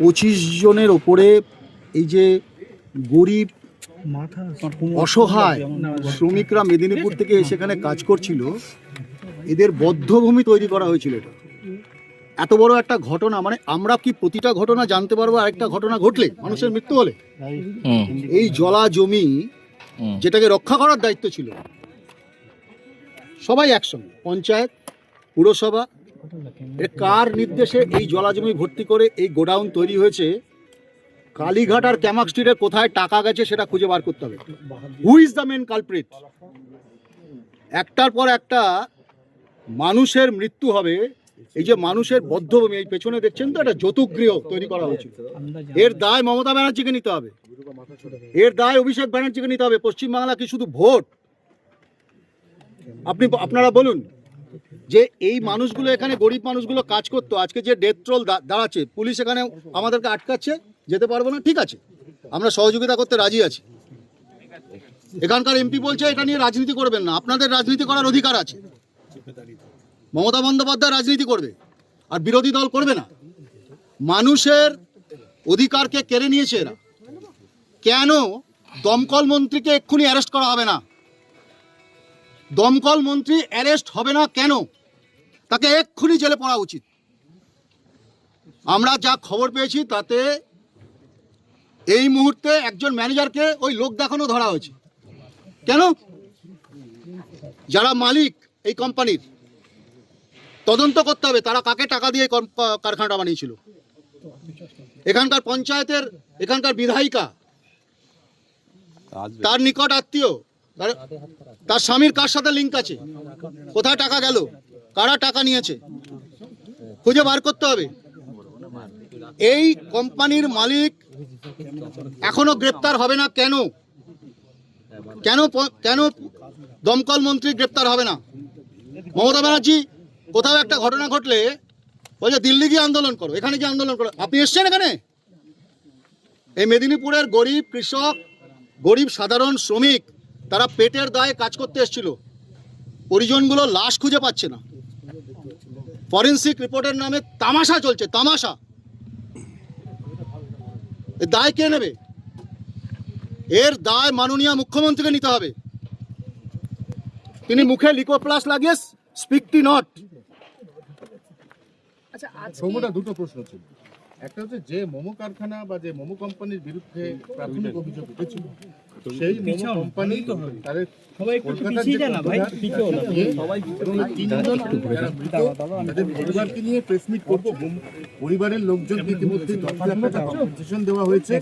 পঁচিশ জনের ওপরে এই যে গরিব অসহায় শ্রমিকরা মেদিনীপুর থেকে সেখানে কাজ করছিল এদের বদ্ধভূমি তৈরি করা হয়েছিল এটা। এত বড় একটা ঘটনা মানে আমরা কি প্রতিটা ঘটনা জানতে পারব আরেকটা ঘটনা ঘটলে? মানুষের মৃত্যু হলে? এই জলা জমি যেটাকে রক্ষা করার দায়িত্ব ছিল। সবাই একসঙ্গে পঞ্চায়েত পুরসভা কার নির্দেশে এই জলাজমি ভর্তি করে এই গোডাউন তৈরি হয়েছে? কালীঘাট আর ক্যামাক স্ট্রিটে কোথায় টাকা গেছে সেটা খুঁজে বার করতে হবে। Who is the main culprit একটার পর একটা মানুষের মৃত্যু হবে। এই যে মানুষের বদ্ধভূমি এই পেছনে দেখছেন তো, একটা যৌতুকগৃহ তৈরি করা হয়েছিল এর দায় মমতা ব্যানার্জিকে নিতে হবে। এর দায় অভিষেক ব্যানার্জিকে নিতে হবে। পশ্চিমবাংলা কি শুধু ভোট? আপনি, আপনারা বলুন। যে এই মানুষগুলো এখানে গরিব মানুষগুলো কাজ করতো, আজকে যে ডেথ ট্রোল দাঁড়াচ্ছে, পুলিশ এখানে আমাদেরকে আটকাচ্ছে, যেতে পারব না, ঠিক আছে। আমরা সহযোগিতা করতে রাজি আছি। এখানকার এমপি বলছে, এটা নিয়ে রাজনীতি করবেন না, আপনাদের রাজনীতি করার অধিকার আছে। মমতা বন্দ্যোপাধ্যায় রাজনীতি করবে, আর বিরোধী দল করবে না। মানুষের অধিকারকে কেড়ে নিয়েছে এরা। কেন দমকল মন্ত্রীকে এক্ষুনি অ্যারেস্ট করা হবে না? দমকল মন্ত্রী অ্যারেস্ট হবে না কেন? তাকে এক্ষুনি জেলে পড়া উচিত। আমরা যা খবর পেয়েছি তাতে এই মুহূর্তে একজন ম্যানেজারকে ওই লোক দেখানো ধরা হয়েছে। কেন? যারা মালিক এই কোম্পানির তদন্ত করতে হবে তারা কাকে টাকা দিয়ে কারখানাটা বানিয়েছিল? এখানকার পঞ্চায়েতের এখানকার বিধায়িকা তার নিকট আত্মীয় তার- তার স্বামীর কার সাথে লিঙ্ক আছে? কোথায় টাকা গেল? কারা টাকা নিয়েছে? খুঁজে বার করতে হবে। এই কোম্পানির মালিক এখনও গ্রেপ্তার হবে না, কেন? কেন কেন দমকল মন্ত্রী গ্রেপ্তার হবে না? মমতা ব্যানার্জি, কোথাও একটা ঘটনা ঘটলে বলছে দিল্লি গিয়ে আন্দোলন করো, এখানে গিয়ে আন্দোলন করো। আপনি এসছেন এখানে? এই মেদিনীপুরের গরিব কৃষক, গরিব সাধারণ শ্রমিক, তারা পেটের দায়ে কাজ করতে এসেছিল। পরিজনগুলো লাশ খুঁজে পাচ্ছে না। ফরেন্সিক রিপোর্টের নামে তামাশা চলছে তামাশা। এর দায় কে নেবে? এর দায় মাননীয় মুখ্যমন্ত্রীকে নিতে হবে। তিনি মুখে লিকোপ্লাস লাগিয়ে স্পিকটি নট। সৌম্যটা দুটো প্রশ্ন ছিল। একটা হচ্ছে যে মোমো কারখানা বা যে মোমো কোম্পানির বিরুদ্ধে প্রাথমিক অভিযোগ উঠেছিল সেই মোমো কোম্পানি তাদের পরিবারকে নিয়ে প্রেস মিট করছে পরিবারের লোকজনকে ইতিমধ্যে দশ লাখ টাকা। কম্পেনসেশন দেওয়া হয়েছে।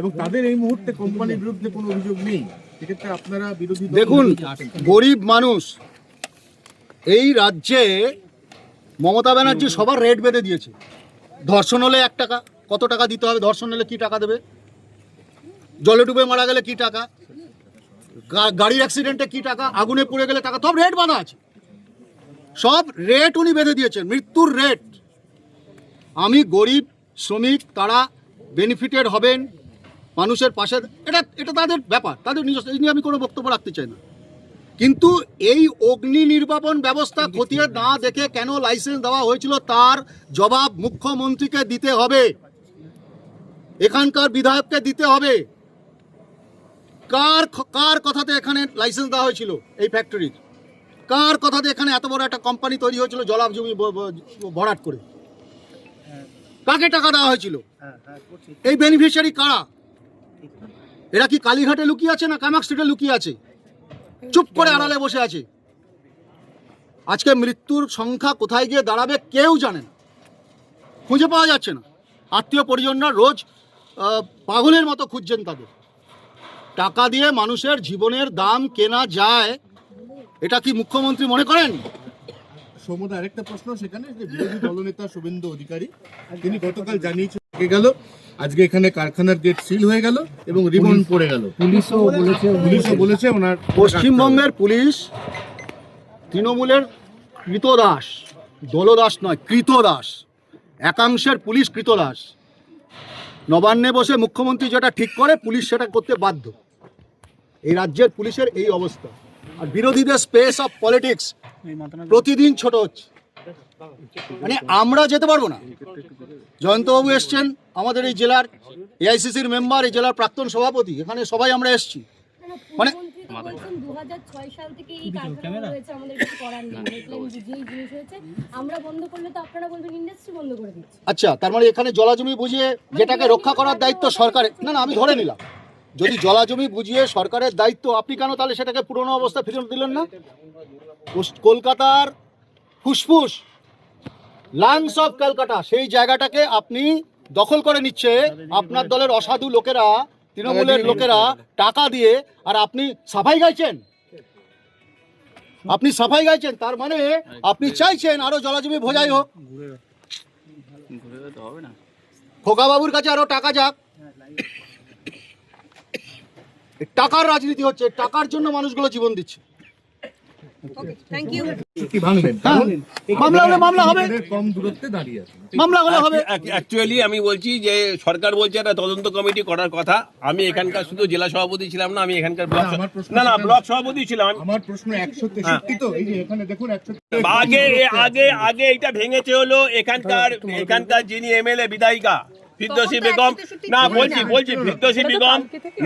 এবং তাদের এই মুহূর্তে কোম্পানির বিরুদ্ধে কোনো অভিযোগ নেই। সেক্ষেত্রে আপনারা বিরোধী দেখুন গরিব মানুষ এই রাজ্যে মমতা ব্যানার্জি সবার রেট বেঁধে দিয়েছে। ধর্ষণ হলে এক টাকা কত টাকা দিতে হবে ধর্ষণ হলে কি টাকা দেবে? জলে ডুবে মারা গেলে কি টাকা? গাড়ির অ্যাক্সিডেন্টে কি টাকা? আগুনে পুড়ে গেলে টাকা? সব রেট বাঁধা আছে। সব রেট উনি বেঁধে দিয়েছেন, মৃত্যুর রেট আমি গরিব, শ্রমিক, তারা বেনিফিটেড হবেন, মানুষের পাশে, এটা এটা তাদের ব্যাপার, তাদের নিজস্ব, এই নিয়ে আমি কোনো বক্তব্য রাখতে চাই না। কিন্তু এই অগ্নি নির্বাপন ব্যবস্থা খতিয়ে না দেখে কেন লাইসেন্স দেওয়া হয়েছিল, তার জবাব মুখ্যমন্ত্রীকে দিতে হবে। এখানকার বিধায়ককে দিতে হবে। কার কার কথাতে এখানে লাইসেন্স দেওয়া হয়েছিল এই ফ্যাক্টরির কার কথাতে এখানে এত বড় একটা কোম্পানি তৈরি হয়েছিল জলাভ জমি ভরাট করে? কাকে টাকা দেওয়া হয়েছিল? এই বেনিফিশিয়ারি কারা? এরা কি কালীঘাটে লুকিয়ে আছে না কামাক স্ট্রিটে লুকিয়ে আছে? চুপ করে আড়ালে বসে আছে। আজকে মৃত্যুর সংখ্যা কোথায় গিয়ে দাঁড়াবে কেউ জানে না। খুঁজে পাওয়া যাচ্ছে না। আত্মীয় পরিজনরা রোজ পাগলের মতো খুঁজছেন তাদের। টাকা দিয়ে মানুষের জীবনের দাম কেনা যায় এটা কি মুখ্যমন্ত্রী মনে করেন? সৌম্যদা আরেকটা প্রশ্ন সেখানে যে বিরোধী দলনেতা শুভেন্দু অধিকারী তিনি গতকাল জানিয়েছেন গেল আজকে এখানে কারখানার গেট সিল হয়ে গেল এবং রিবন পড়ে গেল। পুলিশও বলেছে পুলিশও বলেছে ওনার পশ্চিমবঙ্গের পুলিশ তৃণমূলের কৃতদাস দলদাস নয় কৃতদাস একাংশের পুলিশ কৃতদাস। নবান্নে বসে মুখ্যমন্ত্রী যেটা ঠিক করে, পুলিশ সেটা করতে বাধ্য। এই রাজ্যের পুলিশের এই অবস্থা। আর বিরোধীদের স্পেস অফ পলিটিক্স প্রতিদিন ছোট হচ্ছে। মানে আমরা যেতে পারব না। জয়ন্তবাবু এসছেন আমাদের এই জেলার এআইসিসির মেম্বার এই জেলার প্রাক্তন সভাপতি। এখানে সবাই আমরা এসছি। মানে- দু হাজার ছয় সাল থেকে এই কারখানা রয়েছে আমাদের কিছু করার নেই। দেখলাম যে যেই জিনিস হয়েছে আমরা বন্ধ করলে তো আপনারা বলবেন ইন্ডাস্ট্রি বন্ধ করে দিচ্ছি। আচ্ছা তার মানে এখানে জলাজমি বুঝিয়ে যেটাকে রক্ষা করার দায়িত্ব সরকারের না না আমি ধরে নিলাম। যদি জলাজমি বুঝিয়ে সরকারের দায়িত্ব আপনি কেন তাহলে সেটাকে পুরনো অবস্থা ফিরে দিলেন না? কলকাতার ফুসফুস লাংস অফ কলকাতা সেই জায়গাটাকে আপনি দখল করে নিচ্ছে আপনার দলের অসাধু লোকেরা তৃণমূলের লোকেরা টাকা দিয়ে আর আপনি সাফাই গাইছেন। আপনি সাফাই গাইছেন তার মানে আপনি চাইছেন আরও জলাজমি ভোজাই হোক। খোকাবাবুর কাছে আরও টাকা যাক। টাকার রাজনীতি হচ্ছে টাকার জন্য মানুষগুলো জীবন দিচ্ছে। আমি বলছি যে সরকার বলছে একটা তদন্ত কমিটি করার কথা। আমি এখানকার শুধু জেলা সভাপতি ছিলাম না আমি এখানকার ব্লক না, না না ব্লক সভাপতি ছিলাম। আমার প্রশ্ন একশো তেষট্টি তো এখানে দেখুন আগে আগে আগে এটা ভেঙেছে হলো এখানকার এখানকার যিনি এমএলএ বিধায়িকা ফিরদোসী বেগম। না বলছি বলছি ফিরদোসী বেগম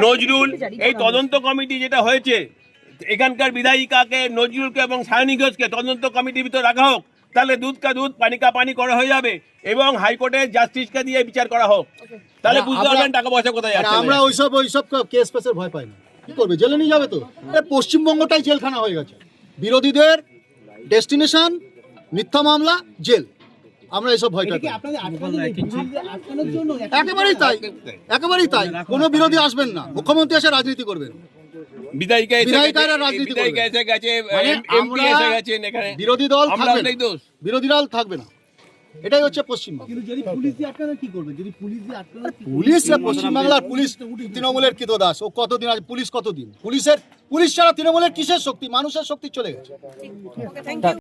নজরুল এই তদন্ত কমিটি যেটা হয়েছে এখানকার বিধায়িকাকে নজরুলকে এবং সায়নী ঘোষকে তদন্ত কমিটির ভিতর রাখা হোক তাহলে দুধ কা দুধ পানি কা পানি করা হয়ে যাবে এবং হাইকোর্টে জাস্টিসকে দিয়ে বিচার করা হোক। তাহলে বুঝতে পারবেন টাকা পয়সা কোথায় যাচ্ছে আমরা ওইসব ওইসব কেস ফেসের ভয় পাই না। কি করবে? জেলে নিয়ে যাবে তো? পশ্চিমবঙ্গটাই জেলখানা হয়ে গেছে। বিরোধীদের ডেস্টিনেশন মিথ্যা মামলা জেল। আমরা এসব ভয় পাই একেবারেই তাই। একেবারেই তাই। কোনো বিরোধী আসবেন না। মুখ্যমন্ত্রী এসে রাজনীতি করবেন। বিধায়িকা বিধায়িকা এসে গেছে মানে এমপি এসে গেছেন এখানে। বিরোধী দল থাকবে দোষ। বিরোধী দল থাকবে না। এটাই হচ্ছে পশ্চিমবঙ্গ। কিন্তু যদি পুলিশ দিয়ে আটকানো কি করবে? যদি পুলিশ দিয়ে আটকানো পুলিশ পশ্চিমবাংলার পুলিশ তৃণমূলের কৃত দাস ও কতদিন আছে পুলিশ কতদিন? পুলিশের পুলিশ ছাড়া তৃণমূলের কিসের শক্তি? মানুষের শক্তি চলে গেছে।